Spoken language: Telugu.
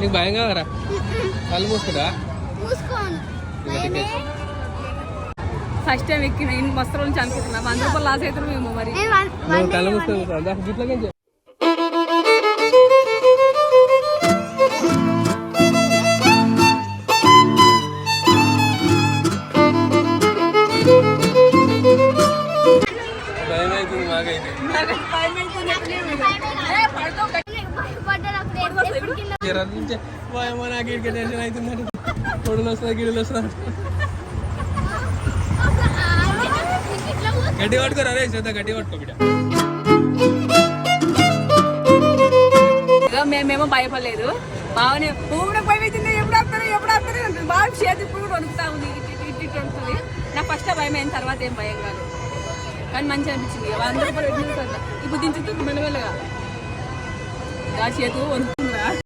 నీకు భయం కావరా కళ్ళు మూసుకోను. ఫస్ట్ టైం ఎక్కిన ఇన్ని మస్తు రోజు నుంచి అనుకుంటున్నా. వంద రూపాయలు లాస్ అవుతారు మేము మరి. కళ్ళు చెప్పు. భయం అవుతుంది మాకైతే. నాకు ఇక్కడికి టెన్షన్ అవుతుందండి పొడులు వస్తుంది గిడులు వస్తుంది గడ్డి పట్టుకోరు అరే శ్రద్ధ గడ్డి పట్టుకో బిడ్డ. మేమేమో భయపడలేదు. బావనే పూడ భయం ఎప్పుడు వస్తారు ఎప్పుడు వస్తారు బాగా చేతి ఇప్పుడు వణుకుతా ఉంది ఇట్టి ఇటు వణుకుతుంది నాకు ఫస్ట్ భయం అయిన తర్వాత ఏం భయం కాదు. కానీ మంచిగా అనిపించింది. అందరూ ఇప్పుడు దించుతుంది మెల్లమెల్లగా. ఆ చేతి వణుకుతుంది